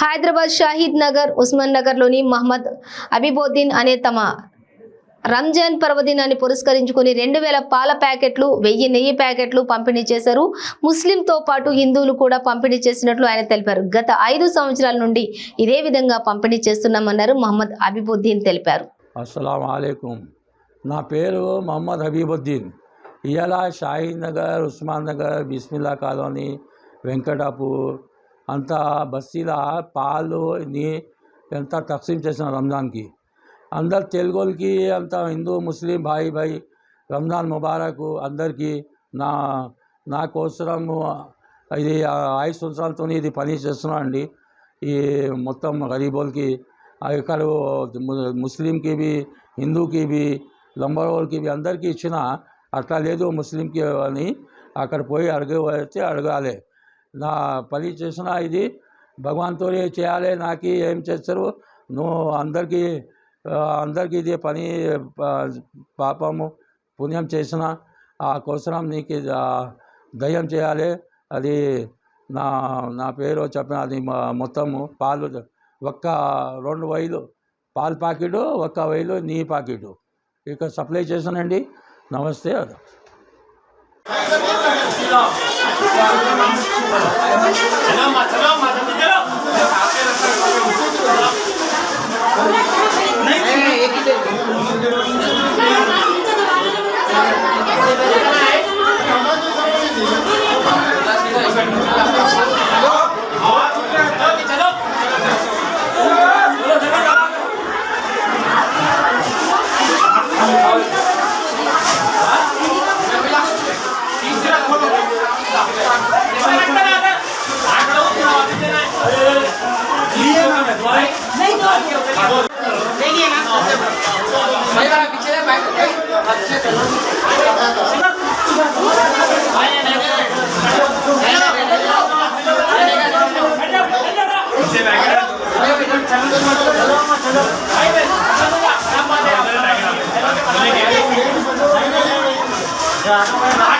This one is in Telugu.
హైదరాబాద్ షాహీద్ నగర్ ఉస్మాన్ నగర్లోని మహమ్మద్ అబిబోద్దీన్ అనే తమ రంజాన్ పర్వదినాన్ని పురస్కరించుకుని రెండు వేల పాల ప్యాకెట్లు వెయ్యి నెయ్యి ప్యాకెట్లు పంపిణీ చేశారు. ముస్లింతో పాటు హిందువులు కూడా పంపిణీ చేసినట్లు ఆయన తెలిపారు. గత ఐదు సంవత్సరాల నుండి ఇదే విధంగా పంపిణీ చేస్తున్నామన్నారు మహమ్మద్ అబీబుద్దీన్ తెలిపారు. అస్సలం అయికం నా పేరు మహమ్మద్ హబీబుద్దీన్ ఇవాళ షాహీద్ నగర్ ఉస్మాన్ నగర్ బిస్మిల్లా కాలనీ వెంకటాపూర్ అంతా బస్తీల పాలు నీ ఎంత తక్సీం చేసిన రంజాన్కి. అందరు తెలుగులకి అంత హిందూ ముస్లిం భాయి భాయి రంజాన్ ముబారక్ అందరికీ నా నా కోసరము ఇది ఐదు సంవత్సరాలతో ఇది పని చేస్తున్నా అండి. ఈ మొత్తం గరీబోల్కి ఇక్కడ ముస్లింకి బి హిందూకి బి లంబరోళ్ళకి బి అందరికీ ఇచ్చిన అట్లా లేదు ముస్లింకి అని అక్కడ పోయి అడగ వచ్చి అడగాలి. నా పని చేసినా ఇది భగవంతుతో చేయాలి నాకు ఏం చేస్తారు? నువ్వు అందరికీ అందరికీ ఇది పని పాపము పుణ్యం చేసిన ఆ కోసరం నీకు ఇది, దయ్యం చేయాలి. అది నా నా పేరు చెప్పిన అది మొత్తము పాలు ఒక్క రెండు వైలు పాలు ప్యాకెటు ఒక్క వైలు నీ ప్యాకెటు. ఇక సప్లై చేశానండి. నమస్తే. అది नहीं Yeah.